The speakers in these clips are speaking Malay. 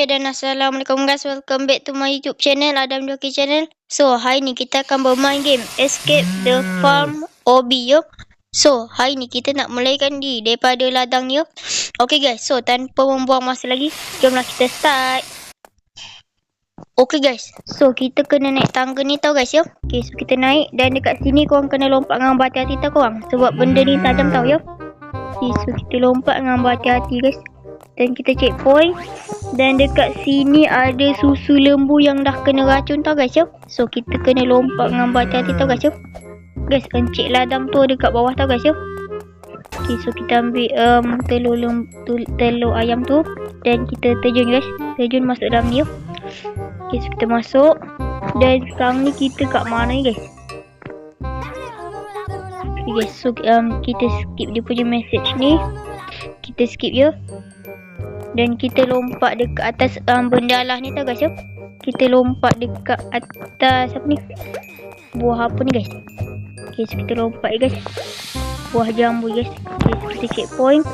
Okay dan Assalamualaikum guys. Welcome back to my YouTube channel Adam Joki channel. So hari ni kita akan bermain game Escape the Farm OB yo. So hari ni kita nak mulaikan di Daripada ladang ni yo. Okay guys. So tanpa membuang masa lagi Jomlah kita start. Okay guys. So kita kena naik tangga ni tau guys yo. Okay so kita naik Dan dekat sini korang kena lompat dengan berhati-hati tau korang. Sebab benda ni tajam tau yo. Okay so kita lompat dengan berhati-hati guys. Dan kita checkpoint dan dekat sini ada susu lembu yang dah kena racun tau guys ya. So kita kena lompat dengan berhati-hati tau guys ya. Guys encik ladang tu dekat bawah tau guys ya. Okay so kita ambil um, telur, lembu, telur ayam tu dan kita terjun guys. Terjun masuk dalam ni ya. Okay so kita masuk dan sekarang ni kita kat mana ni guys. Okay guys so um, kita skip dia punya message ni. Kita skip ya dan kita lompat dekat atas um, benda lah ni tau guys ya. Kita lompat dekat atas apa ni? Buah apa ni guys? Okay, so kita lompat guys. Buah jambu guys. Okay, so kita checkpoint.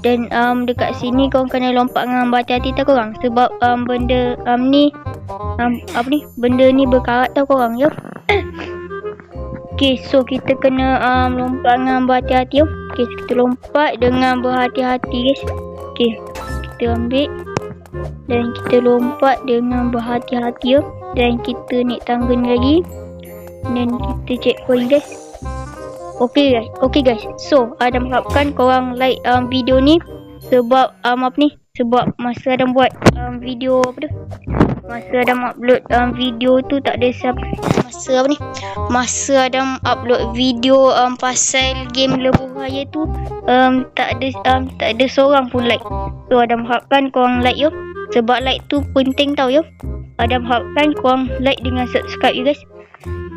Dan um, dekat sini kau kena lompat dengan berhati-hati tau korang. Sebab um, benda um, ni um, apa ni? Benda ni berkarat tau korang ya. Okay, so kita kena um, lompat dengan berhati-hati ya. Okay, so kita lompat dengan berhati-hati guys. Okay, kita ambil dan kita lompat dengan berhati-hati ya. dan kita naik tangga ni lagi. Dan kita checkpoint guys. Ok guys. Ok guys. So Adam harapkan korang like um, video ni sebab um, apa ni sebab masa Adam buat um, video apa tu? Masa Adam upload um, video tu tak ada siapa. Masa apa ni? Masa Adam upload video um, pasal game lebuh raya tu um, tak ada um, tak ada seorang pun like. So Adam harapkan korang like yo. Sebab like tu penting tau yo. Adam harapkan korang like dengan subscribe you guys.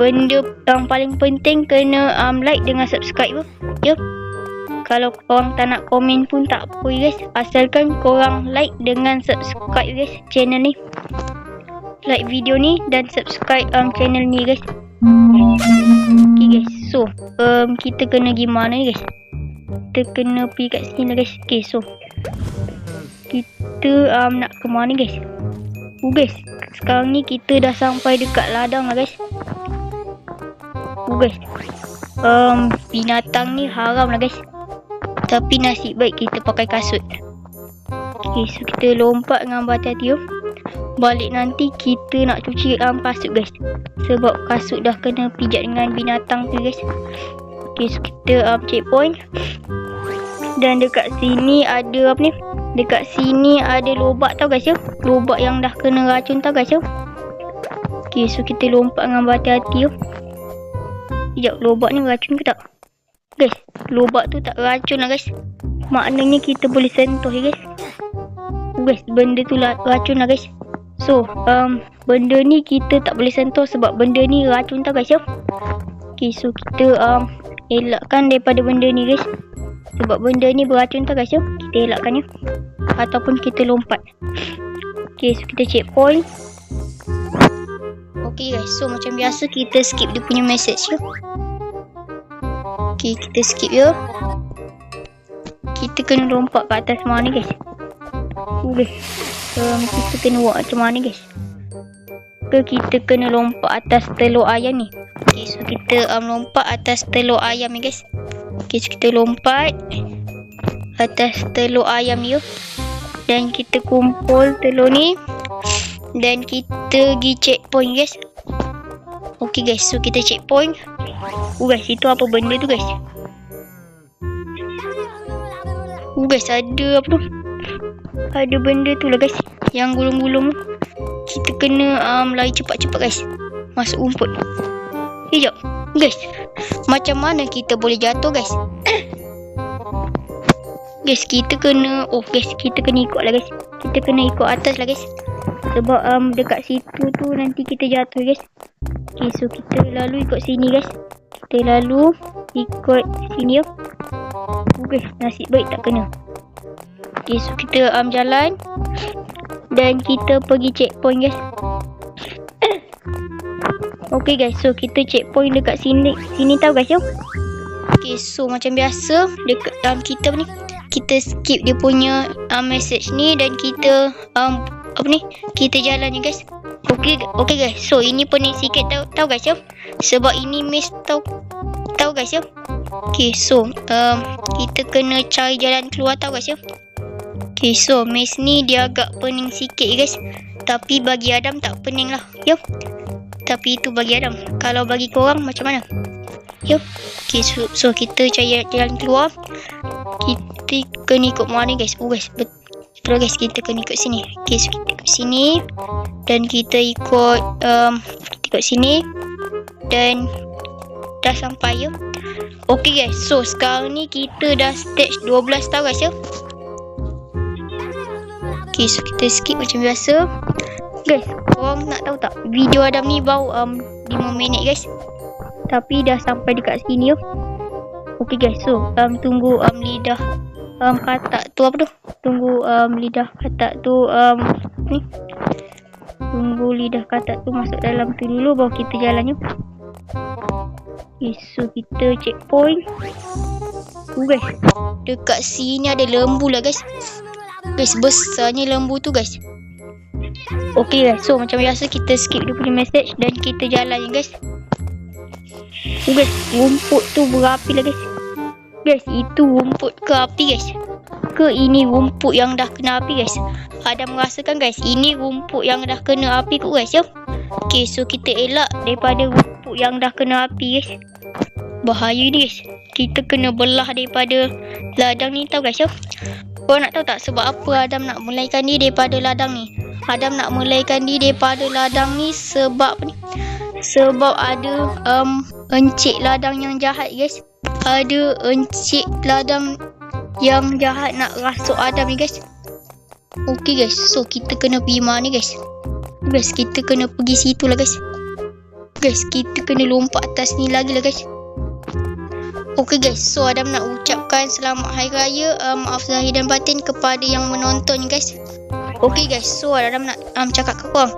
Benda yang paling penting kena um, like dengan subscribe yo. Yo Kalau korang tak nak komen pun tak apa guys Asalkan korang like dengan subscribe guys channel ni Like video ni dan subscribe um, channel ni guys Okay guys So um, kita kena gimana guys Kita kena pergi kat sini lah guys Okay so kita um, nak ke mana guys? Uh, guys, sekarang ni kita dah sampai dekat ladang lah guys. Uh, guys. Um, binatang ni haram lah guys. Tapi nasib baik kita pakai kasut. Okay, so kita lompat dengan berhati-hati Balik nanti kita nak cuci um, kasut guys. Sebab kasut dah kena pijat dengan binatang tu guys. Okay, so kita um, checkpoint. Dan dekat sini ada apa ni? Dekat sini ada lobak tau guys ya. Lobak yang dah kena racun tau guys ya. Okay so kita lompat dengan berhati-hati ya. Sekejap lobak ni racun ke tak? Guys lobak tu tak racun lah guys. Maknanya kita boleh sentuh ya guys. Guys benda tu lah racun lah guys. So um, benda ni kita tak boleh sentuh sebab benda ni racun tau guys ya. Okay so kita um, elakkan daripada benda ni guys. Sebab benda ni beracun tau guys ya. Kita elakkan ya. Ataupun kita lompat. Okay so kita checkpoint. Okay guys so macam biasa kita skip dia punya message ya. Okay kita skip ya. Kita kena lompat ke atas mana guys. Okay. Um, kita kena buat macam mana guys. Ke kita kena lompat atas telur ayam ni. Okay so kita um, lompat atas telur ayam ni guys. Okay, so kita lompat atas telur ayam ni. Dan kita kumpul telur ni. Dan kita pergi checkpoint guys. Okay guys, so kita checkpoint. Oh guys, itu apa benda tu guys? Oh guys, ada apa tu? Ada benda tu lah guys. Yang gulung-gulung Kita kena um, lari cepat-cepat guys. Masuk rumput. Sekejap. Guys, macam mana kita boleh jatuh guys? guys, kita kena... Oh guys, kita kena ikut lah guys. Kita kena ikut atas lah guys. Sebab um, dekat situ tu nanti kita jatuh guys. Okay, so kita lalu ikut sini guys. Kita lalu ikut sini. Oh guys, nasib baik tak kena. Okay, so kita um, jalan. Dan kita pergi checkpoint guys. Okay guys, so kita checkpoint dekat sini sini tau guys ya. Okay, so macam biasa dekat um, kita ni kita skip dia punya um, message ni dan kita um, apa ni kita jalan ni guys okey okey guys. So ini pening sikit. Tahu tahu guys ya? Sebab ini miss tahu tahu guys ya? Okey so um, kita kena cari jalan keluar tahu guys ya? Okey so miss ni dia agak pening sikit guys. Tapi bagi Adam tak pening lah ya? Tapi itu bagi Adam. Kalau bagi korang macam mana? Ya? Okey so, so kita cari jalan keluar. Kita kena ikut mana guys. Oh guys betul Betul guys, kita kena ikut sini. Okay, so kita ikut sini. Dan kita ikut, um, kita ikut sini. Dan dah sampai ya. Okay guys, so sekarang ni kita dah stage 12 tau guys ya. Okay, so kita skip macam biasa. Guys, korang nak tahu tak? Video Adam ni baru um, 5 minit guys. Tapi dah sampai dekat sini ya. Okay guys, so um, tunggu um, lidah um, katak tu apa tu? Tunggu um, lidah katak tu um, ni. Tunggu lidah katak tu masuk dalam tu dulu baru kita jalan yuk. Okay, so kita checkpoint. Tu guys. Dekat sini ada lembu lah guys. Guys, besarnya lembu tu guys. Okay guys, so macam biasa kita skip dia punya message dan kita jalan ya guys. Tu guys, rumput tu berapi lah guys. Guys, itu rumput ke api guys? Ke ini rumput yang dah kena api guys? Ada merasakan guys, ini rumput yang dah kena api kot guys ya? Okay, so kita elak daripada rumput yang dah kena api guys. Bahaya ni guys. Kita kena belah daripada ladang ni tau guys ya? Kau nak tahu tak sebab apa Adam nak melaikan dia daripada ladang ni? Adam nak melaikan dia daripada ladang ni sebab ni? Sebab ada um, encik ladang yang jahat guys ada encik ladang yang jahat nak rasuk Adam ni guys. Okay guys, so kita kena pergi mana guys? Guys, kita kena pergi situ lah guys. Guys, kita kena lompat atas ni lagi lah guys. Okay guys, so Adam nak ucapkan selamat hari raya um, maaf zahir dan batin kepada yang menonton guys. Okay guys, so Adam nak um, cakap ke korang.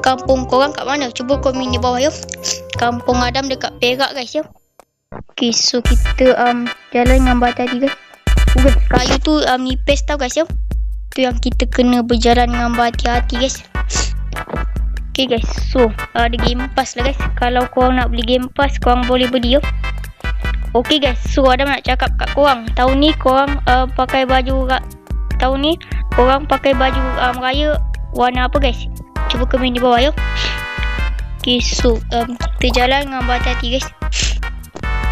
Kampung korang kat mana? Cuba komen di bawah ya. Kampung Adam dekat Perak guys ya. Okay, so kita um, jalan dengan berhati-hati guys. Uh, kayu tu um, nipis tau guys ya. Tu yang kita kena berjalan dengan berhati-hati guys. Okay guys, so ada game pass lah guys. Kalau korang nak beli game pass, korang boleh beli ya. Okay guys, so ada nak cakap kat korang. Tahun ni korang uh, pakai baju tahun ni korang pakai baju um, raya warna apa guys? Cuba komen di bawah ya. Okay, so um, kita jalan dengan berhati-hati guys.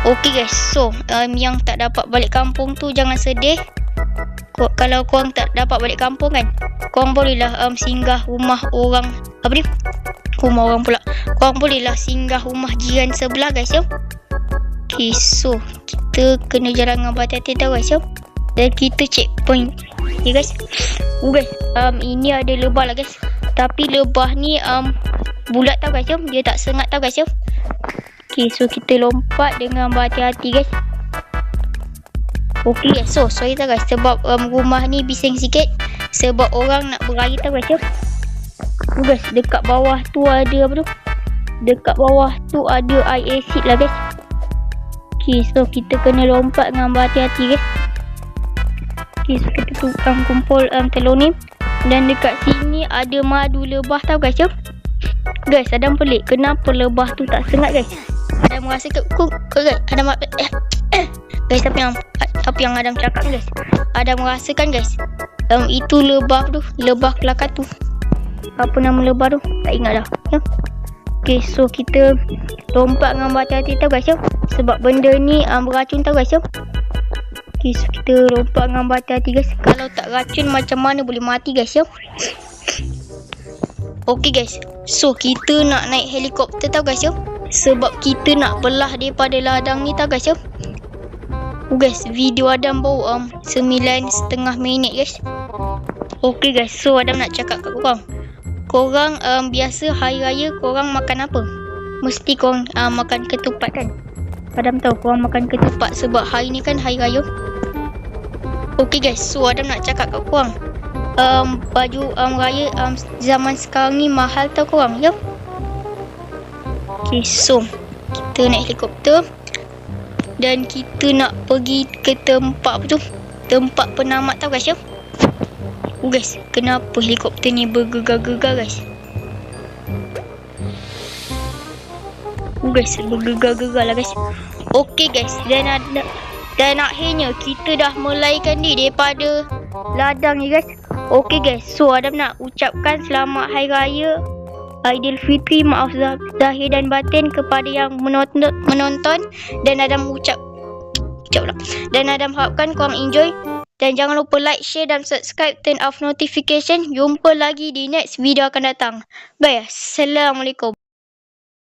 Okay guys, so um, yang tak dapat balik kampung tu jangan sedih. Ko kalau korang tak dapat balik kampung kan, korang bolehlah um, singgah rumah orang apa ni? Rumah orang pula. Korang bolehlah singgah rumah jiran sebelah guys ya. Okay, so kita kena jalan dengan berhati-hati tau guys ya. Dan kita checkpoint. Okay guys. Oh guys, um, ini ada lebah lah guys. Tapi lebah ni um, bulat tau guys ya. Dia tak sengat tau guys ya. Okay, so kita lompat dengan berhati-hati guys. Okay so sorry tau guys sebab um, rumah ni bising sikit. Sebab orang nak beraya tau guys ya. Oh guys, dekat bawah tu ada apa tu? Dekat bawah tu ada air acid lah guys. Okay, so kita kena lompat dengan berhati-hati guys. Okay, so kita tukang kumpul um, telur ni. Dan dekat sini ada madu lebah tau guys ya. Guys, Adam pelik. Kenapa lebah tu tak sengat guys? Ada merasa ke ku ke ada eh, eh, guys apa yang apa yang Adam cakap guys. Ada merasakan guys. Um, itu lebah tu, lebah kelakar tu. Apa nama lebah tu? Tak ingat dah. Ya. Okay, so kita lompat dengan berhati-hati tau guys ya. Sebab benda ni um, beracun tau guys ya. Okay, so kita lompat dengan berhati-hati guys. Kalau tak racun macam mana boleh mati guys ya. Okay guys, so kita nak naik helikopter tau guys ya. Sebab kita nak belah daripada ladang ni tau guys ya. Oh guys, video Adam baru um, sembilan setengah minit guys. Okay guys, so Adam nak cakap kat korang. Korang um, biasa hari raya korang makan apa? Mesti korang um, makan ketupat kan? Adam tahu korang makan ketupat sebab hari ni kan hari raya. Okay guys, so Adam nak cakap kat korang. Um, baju um, raya um, zaman sekarang ni mahal tau korang ya? Okay, so kita naik helikopter dan kita nak pergi ke tempat apa tu? Tempat penamat tau guys ya. Oh guys, kenapa helikopter ni bergegar-gegar guys? Oh guys, bergegar-gegar lah guys. Okay guys, dan ada dan akhirnya kita dah melaikan diri daripada ladang ni guys. Okay guys, so Adam nak ucapkan selamat Hari Raya Aidilfitri maaf zah- zahir dan batin kepada yang menonton, menonton dan Adam ucap ucap pula. Dan Adam harapkan korang enjoy dan jangan lupa like, share dan subscribe turn off notification. Jumpa lagi di next video akan datang. Bye. Assalamualaikum.